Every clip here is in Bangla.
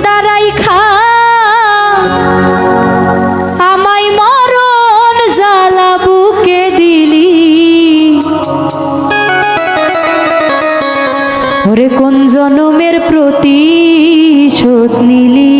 জিন্দা রাইখা আমায় জ্বালা বুকে দিলি। ওরে কোন জনমের প্রতি শোধ নিলি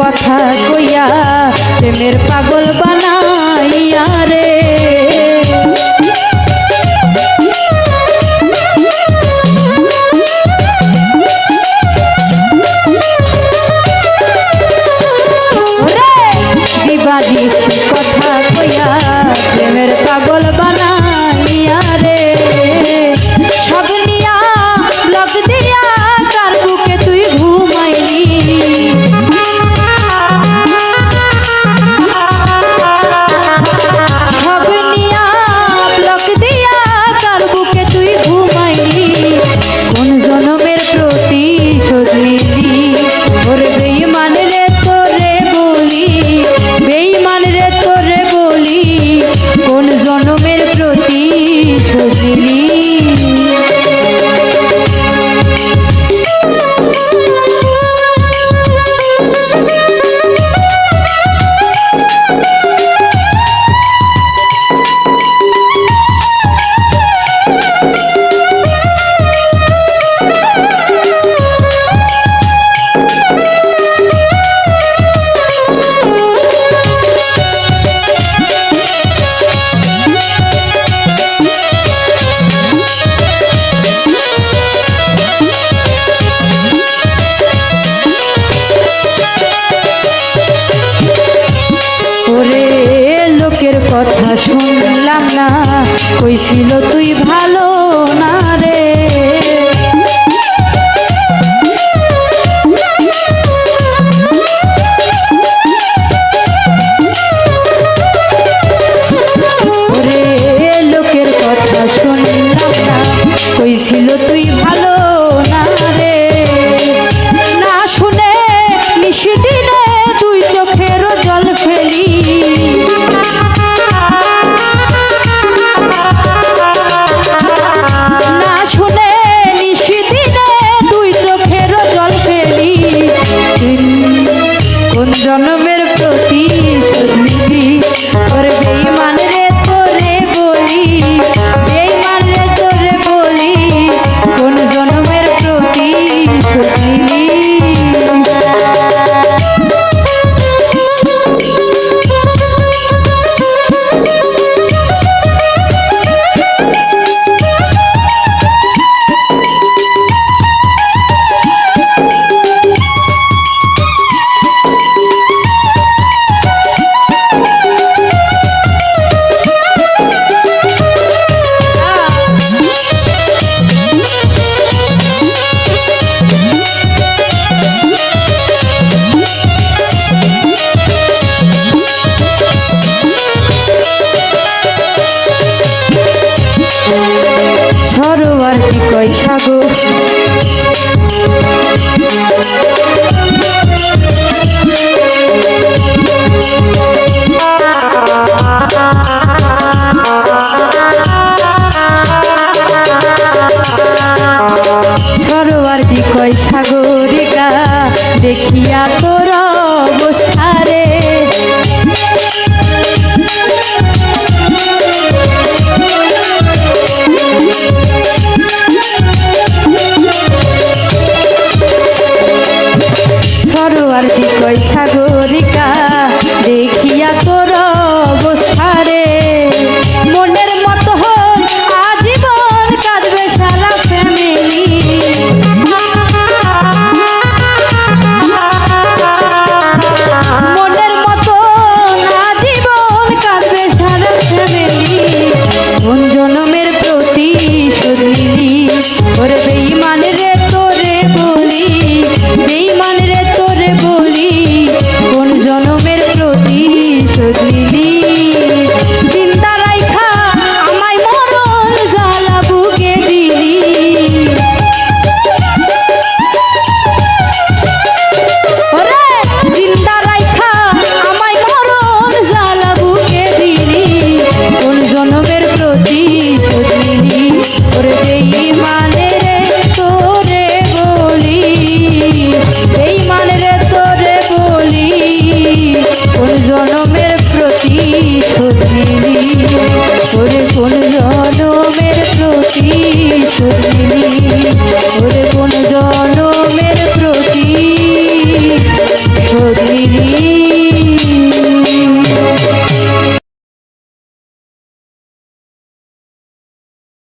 কথা কইয়া প্রেমের পাগল বানাইয়া রে। 起了。জয় সাগরিকা দেখিয়া তোর